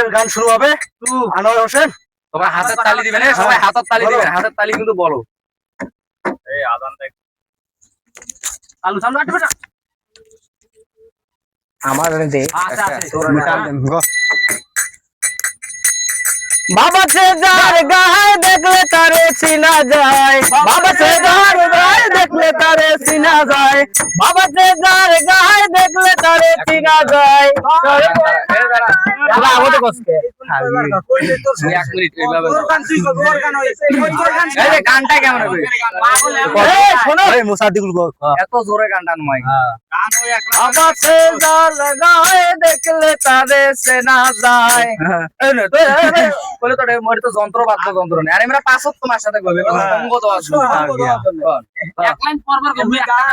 আমাদের গান শুরু হবে। আনোয়ার হোসেন সবাই হাতের তালি দিবেন হ্যাঁ, সবাই হাতের তালি দিবেন হাতের তালি কিন্তু বলো। আলু সামনে আটবে না? আমার দে আচ্ছা আছে বাবা সে যার গায়ে দেখলে তারে চিনা যায়। বাবা সে যার গায়ে দেখলে তারে চিনা যায়। বাবা সে যার গায়ে দেখলে তারে চিনা যায়। গানটা কেমন হবে? এই শোনো। এই মুসাদ্দিকুল গো এত জোরে গানটা নয় গান ওই এক বাবা সে যার গায়ে দেখলে তারে চেনা যায়। নে, বলে তো মোরে তো যন্ত্র বাদ্য যন্ত্র নেই। আর আমরা পাঁচক তোমার সাথে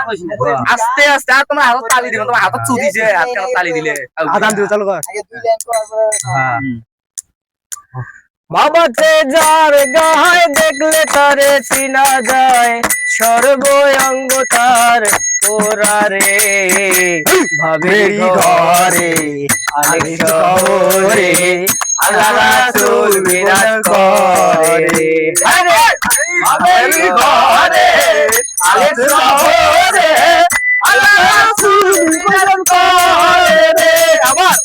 হয়েছে আস্তে আস্তে আর তোমার হাতত তালি দিবে তোমার হাতত চু দিছে হাত তালি দিলে। আদান দিও চলো কর যার গায়ে দেখলে তারে চিনা যায় সর্বঙ্গ তার তোরারে ভাবেরি ঘরে আলে শহরে আল্লাহ রাসূল বিরাজ করে। ভাবেরি ঘরে আলে শহরে আল্লাহ রাসূল বিরাজ করে আবার।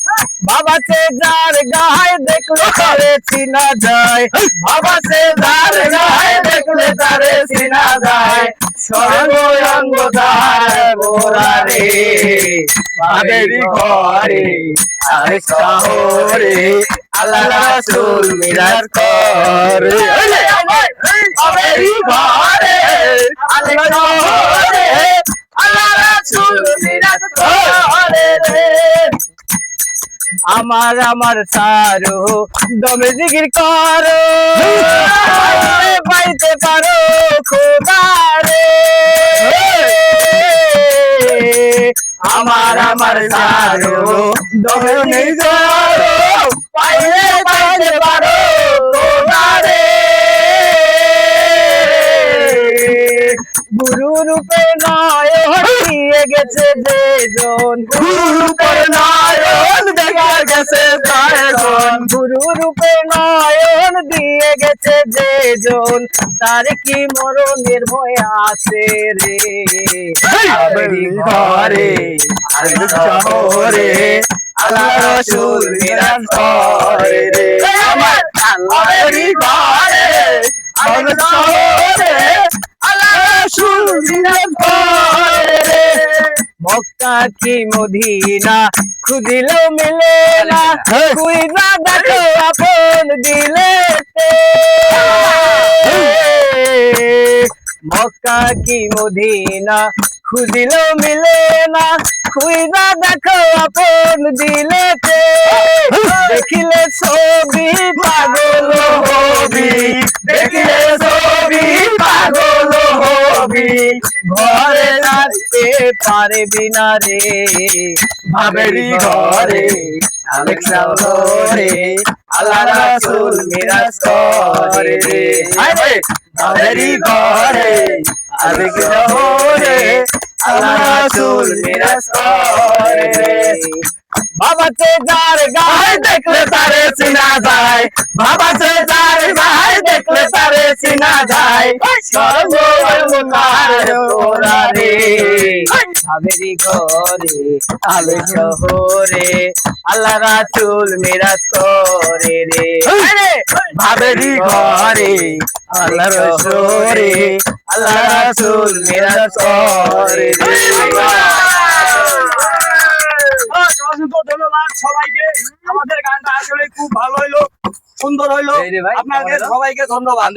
বাবা সে যার গায়ে দেখলে তারে চিনা যায়। বাবা সে যার গায়ে দেখলে তারে চিনা যায়। সর্বঙ্গ তার মোরারে ঘরে আরে শহরে আল্লাহ রাসূল মিরাজ করে। ভাবেরি ঘরে আরে শহরে আল্লাহ রাসূল মিরাজ করে রে। আমার আমার সারো দমে জিগির করো। পাইতে পাইতে পারো খোদারে আমার আমার সারো দমে নেই করো পাইতে পাইতে পারো তোমারে। গুরু রূপে নয়ন গেছে যে জন গুরু রূপে নয়ন দেখা গেছে তায়জন গুরু রূপে নয়ন দিয়ে গেছে যে জন। তার কি মরণের ভয় আছে রে? ঘরে শহরে আল্লাহ রসুল বিরাজ করে রে। আমার! আল্লাহরি ঘরে আর শহরে আল্লাহ রসুল বিরাজ করে রে মক্কা কি মদিনা খুঁজিলেও মিলে না। খুঁজা দেখো আপন দিলে মক্কা কি মদিনা খুঁজিলেও মিলে না। খুঁজা দেখো আপন দিলে দেখিলে ছবি পাগল হবি। দেখিলে ছবি পাগল হবি ঘরে থাকতে পারবি না রে। ভাবেরি ঘরে আলেক শহরে আল্লাহ রাসূল মিরাজ করে রে ভাবেরি ঘরে আলেক শহরে আল্লাহ রাসূল মিরাজ করে রে বাবা সে যার গায়ে দেখলে তারে চিনা যায়। বাবা দেখলে চিনা যায়। সর্বমতার তোরা রে ভাবেরি ঘরে আলো শহরে আল্লাহ রাসূল মিরাজ করে রে। ভাবেরি ঘরে আল্লাহ রসুরে আল্লাহ রাসূল মিরাজ করে রে। অসংখ্য ধন্যবাদ সবাইকে। আমাদের গানটা আসলে খুব ভালো হইল সুন্দর হইল। আপনাদের সবাইকে ধন্যবাদ।